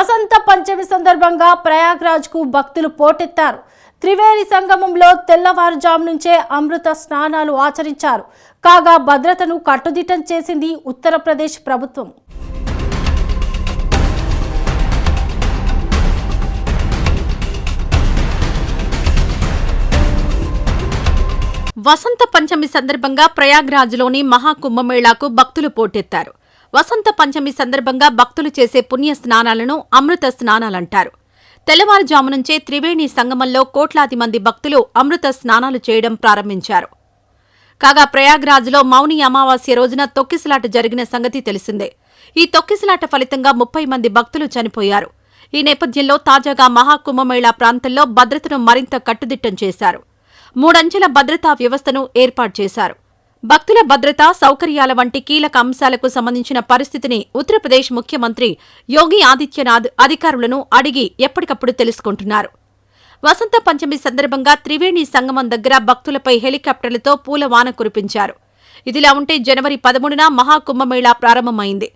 వసంత పంచమి సందర్భంగా ప్రయాగ్రాజ్కు భక్తులు పోటెత్తారు. త్రివేణి సంగమంలో తెల్లవారుజాము నుంచే అమృత స్నానాలు ఆచరించారు. కాగా భద్రతను కట్టుదిట్టం చేసింది ఉత్తరప్రదేశ్ ప్రభుత్వం. వసంత పంచమి సందర్భంగా ప్రయాగ్రాజ్లోని మహాకుంభమేళాకు భక్తులు పోటెత్తారు. వసంత పంచమి సందర్భంగా భక్తులు చేసే పుణ్య స్నానాలను అమృత స్నానాలంటారు. తెల్లవారుజాము నుంచే త్రివేణి సంగమంలో కోట్లాది మంది భక్తులు అమృత స్నానాలు చేయడం ప్రారంభించారు. కాగా ప్రయాగ్రాజ్లో మౌని అమావాస్య రోజున తొక్కిసలాట జరిగిన సంగతి తెలిసిందే. ఈ తొక్కిసలాట ఫలితంగా ముప్పై మంది భక్తులు చనిపోయారు. ఈ నేపథ్యంలో తాజాగా మహాకుంభమేళా ప్రాంతంలో భద్రతను మరింత కట్టుదిట్టం చేశారు. మూడంచెల భద్రతా వ్యవస్థను ఏర్పాటు చేశారు. భక్తుల భద్రత సౌకర్యాల వంటి కీలక అంశాలకు సంబంధించిన పరిస్థితిని ఉత్తరప్రదేశ్ ముఖ్యమంత్రి యోగి ఆదిత్యనాథ్ అధికారులను అడిగి ఎప్పటికప్పుడు తెలుసుకుంటున్నారు. వసంత పంచమి సందర్భంగా త్రివేణి సంగమం దగ్గర భక్తులపై హెలికాప్టర్లతో పూలవాన కురిపించారు. ఇదిలా ఉంటే జనవరి పదమూడున మహాకుంభమేళా ప్రారంభమైంది.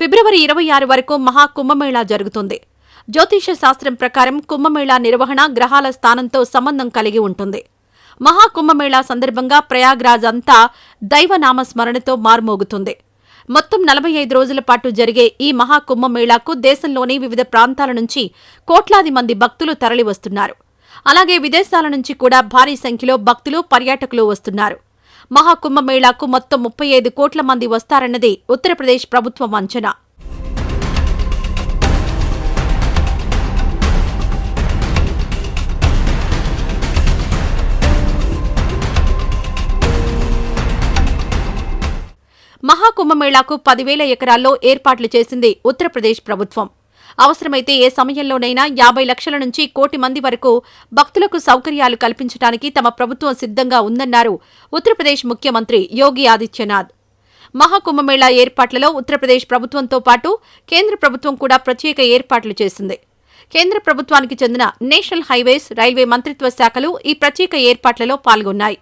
ఫిబ్రవరి ఇరవై ఆరు వరకు మహాకుంభమేళా జరుగుతుంది. జ్యోతిష శాస్త్రం ప్రకారం కుంభమేళా నిర్వహణ గ్రహాల స్థానంతో సంబంధం కలిగి ఉంటుంది. మహాకుంభమేళా సందర్భంగా ప్రయాగ్రాజ్ అంతా దైవనామస్మరణతో మార్మోగుతుంది. మొత్తం నలభై ఐదు రోజుల పాటు జరిగే ఈ మహాకుంభమేళాకు దేశంలోని వివిధ ప్రాంతాల నుంచి కోట్లాది మంది భక్తులు తరలివస్తున్నారు. అలాగే విదేశాల నుంచి కూడా భారీ సంఖ్యలో భక్తులు పర్యాటకులు వస్తున్నారు. మహాకుంభమేళాకు మొత్తం ముప్పై ఐదు కోట్ల మంది వస్తారన్నది ఉత్తరప్రదేశ్ ప్రభుత్వం అంచనా. మహాకుంభమేళాకు పదివేల ఎకరాల్లో ఏర్పాట్లు చేసింది ఉత్తరప్రదేశ్ ప్రభుత్వం. అవసరమైతే ఏ సమయంలోనైనా యాభై లక్షల నుంచి కోటి మంది వరకు భక్తులకు సౌకర్యాలు కల్పించడానికి తమ ప్రభుత్వం సిద్ధంగా ఉందన్నారు ఉత్తరప్రదేశ్ ముఖ్యమంత్రి యోగి ఆదిత్యనాథ్. మహాకుంభమేళా ఏర్పాట్లలో ఉత్తరప్రదేశ్ ప్రభుత్వంతో పాటు కేంద్ర ప్రభుత్వం కూడా ప్రత్యేక ఏర్పాట్లు చేసింది. కేంద్ర ప్రభుత్వానికి చెందిన నేషనల్ హైవేస్ రైల్వే మంత్రిత్వ శాఖలు ఈ ప్రత్యేక ఏర్పాట్లలో పాల్గొన్నాయి.